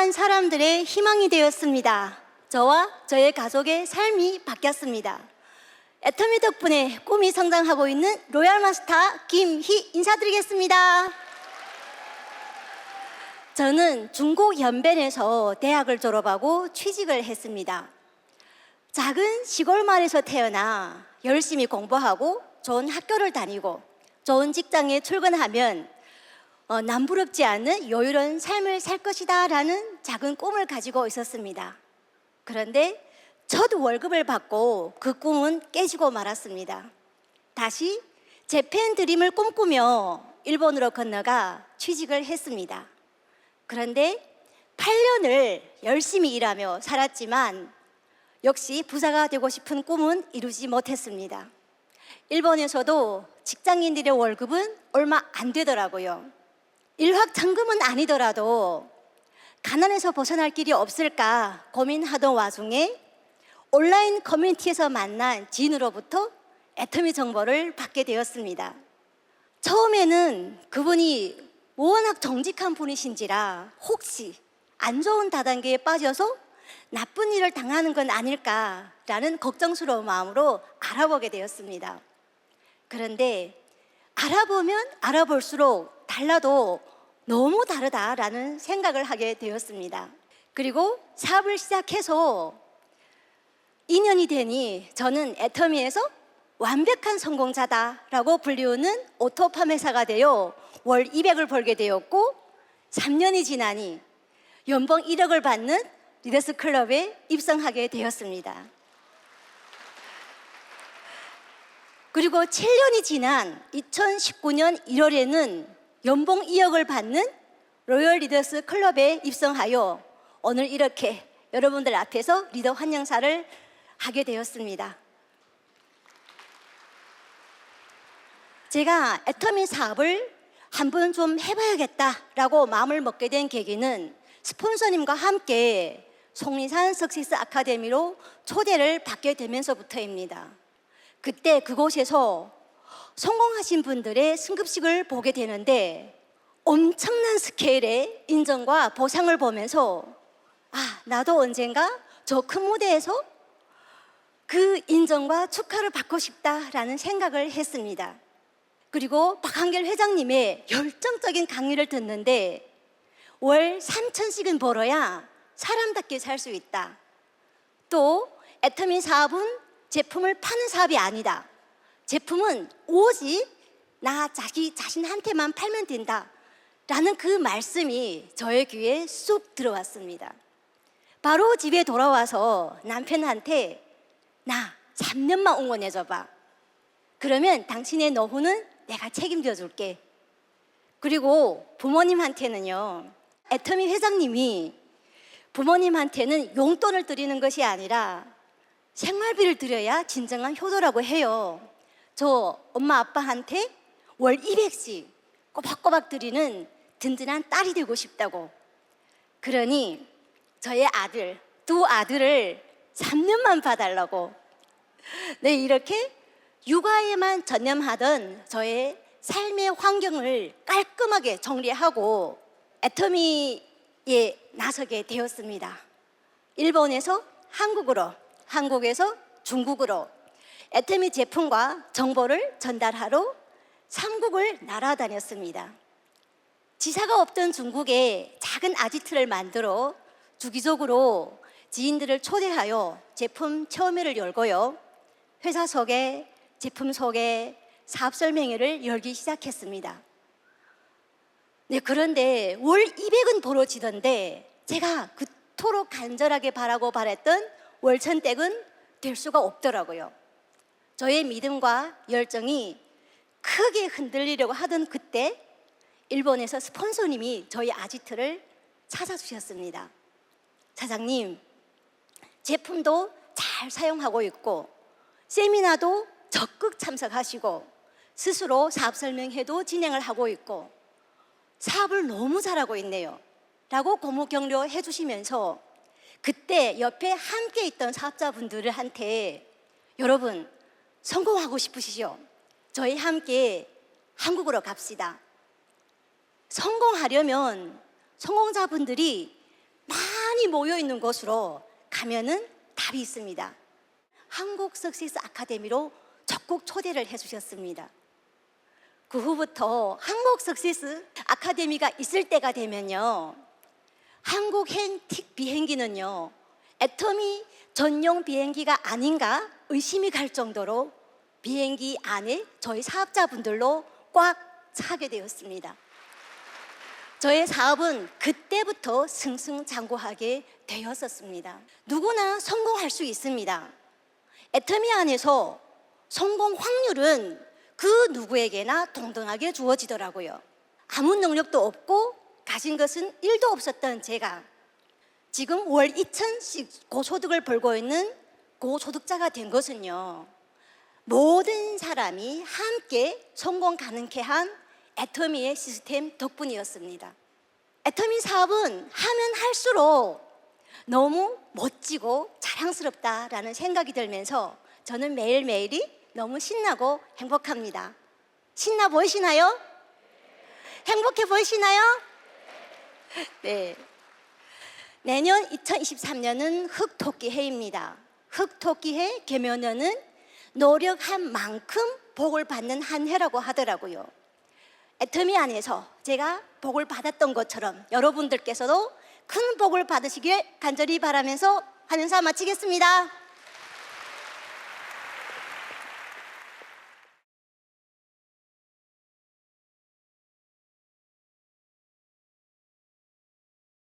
수많은 사람들의 희망이 되었습니다. 저와 저의 가족의 삶이 바뀌었습니다. 애터미 덕분에 꿈이 성장하고 있는 로얄 마스터 김희 인사드리겠습니다. 저는 중국 연변에서 대학을 졸업하고 취직을 했습니다. 작은 시골 마을에서 태어나 열심히 공부하고 좋은 학교를 다니고 좋은 직장에 출근하면 어, 남부럽지 않은 여유로운 삶을 살 것이다 라는 작은 꿈을 가지고 있었습니다. 그런데 첫 월급을 받고 그 꿈은 깨지고 말았습니다. 다시 재팬 드림을 꿈꾸며 일본으로 건너가 취직을 했습니다. 그런데 8년을 열심히 일하며 살았지만 역시 부자가 되고 싶은 꿈은 이루지 못했습니다. 일본에서도 직장인들의 월급은 얼마 안 되더라고요. 일확천금은 아니더라도 가난에서 벗어날 길이 없을까 고민하던 와중에 온라인 커뮤니티에서 만난 지인으로부터 애터미 정보를 받게 되었습니다. 처음에는 그분이 워낙 정직한 분이신지라 혹시 안 좋은 다단계에 빠져서 나쁜 일을 당하는 건 아닐까라는 걱정스러운 마음으로 알아보게 되었습니다. 그런데 알아보면 알아볼수록 달라도 너무 다르다라는 생각을 하게 되었습니다. 그리고 사업을 시작해서 2년이 되니 저는 애터미에서 완벽한 성공자다라고 불리우는 오토팜 회사가 되어 월 200을 벌게 되었고 3년이 지나니 연봉 1억을 받는 리더스 클럽에 입성하게 되었습니다. 그리고 7년이 지난 2019년 1월에는 연봉 2억을 받는 로열 리더스 클럽에 입성하여 오늘 이렇게 여러분들 앞에서 리더 환영사를 하게 되었습니다. 제가 애터미 사업을 한번 좀 해봐야겠다라고 마음을 먹게 된 계기는 스폰서님과 함께 송리산 석시스 아카데미로 초대를 받게 되면서부터입니다. 그때 그곳에서 성공하신 분들의 승급식을 보게 되는데 엄청난 스케일의 인정과 보상을 보면서 아, 나도 언젠가 저 큰 무대에서 그 인정과 축하를 받고 싶다라는 생각을 했습니다. 그리고 박한결 회장님의 열정적인 강의를 듣는데 월 3천씩은 벌어야 사람답게 살 수 있다. 또 애터미 사업은 제품을 파는 사업이 아니다. 제품은 오직 나 자기 자신한테만 팔면 된다. 라는 그 말씀이 저의 귀에 쑥 들어왔습니다. 바로 집에 돌아와서 남편한테 나 3년만 응원해줘 봐. 그러면 당신의 노후는 내가 책임져 줄게. 그리고 부모님한테는요, 애터미 회장님이 부모님한테는 용돈을 드리는 것이 아니라 생활비를 드려야 진정한 효도라고 해요. 저 엄마 아빠한테 월 200씩 꼬박꼬박 드리는 든든한 딸이 되고 싶다고. 그러니 저의 아들, 두 아들을 3년만 봐달라고. 네, 이렇게 육아에만 전념하던 저의 삶의 환경을 깔끔하게 정리하고 애터미에 나서게 되었습니다. 일본에서 한국으로, 한국에서 중국으로 애터미 제품과 정보를 전달하러 삼국을 날아다녔습니다. 지사가 없던 중국에 작은 아지트를 만들어 주기적으로 지인들을 초대하여 제품 체험회를 열고요. 회사 소개, 제품 소개, 사업 설명회를 열기 시작했습니다. 네, 그런데 월 200은 벌어지던데 제가 그토록 간절하게 바라고 바랬던 월천댁은 될 수가 없더라고요. 저의 믿음과 열정이 크게 흔들리려고 하던 그때 일본에서 스폰서님이 저희 아지트를 찾아주셨습니다. 사장님, 제품도 잘 사용하고 있고 세미나도 적극 참석하시고 스스로 사업 설명회도 진행을 하고 있고 사업을 너무 잘하고 있네요. 라고 고무 격려해 주시면서 그때 옆에 함께 있던 사업자분들한테 여러분 성공하고 싶으시죠? 저희 함께 한국으로 갑시다. 성공하려면 성공자분들이 많이 모여 있는 곳으로 가면은 답이 있습니다. 한국 석시스 아카데미로 적극 초대를 해주셨습니다. 그 후부터 한국 석시스 아카데미가 있을 때가 되면요. 한국행 틱 비행기는요. 애터미 전용 비행기가 아닌가 의심이 갈 정도로 비행기 안에 저희 사업자분들로 꽉 차게 되었습니다. 저의 사업은 그때부터 승승장구하게 되었었습니다. 누구나 성공할 수 있습니다. 애터미 안에서 성공 확률은 그 누구에게나 동등하게 주어지더라고요. 아무 능력도 없고 가진 것은 일도 없었던 제가 지금 월 2천씩 고소득을 벌고 있는 고소득자가 된 것은요. 모든 사람이 함께 성공 가능케 한 애터미의 시스템 덕분이었습니다. 애터미 사업은 하면 할수록 너무 멋지고 자랑스럽다라는 생각이 들면서 저는 매일매일이 너무 신나고 행복합니다. 신나 보이시나요? 행복해 보이시나요? 네. 내년 2023년은 흑토끼 해입니다. 흑토끼 해 개면에는 노력한 만큼 복을 받는 한 해라고 하더라고요. 애터미 안에서 제가 복을 받았던 것처럼 여러분들께서도 큰 복을 받으시길 간절히 바라면서 하면서 마치겠습니다.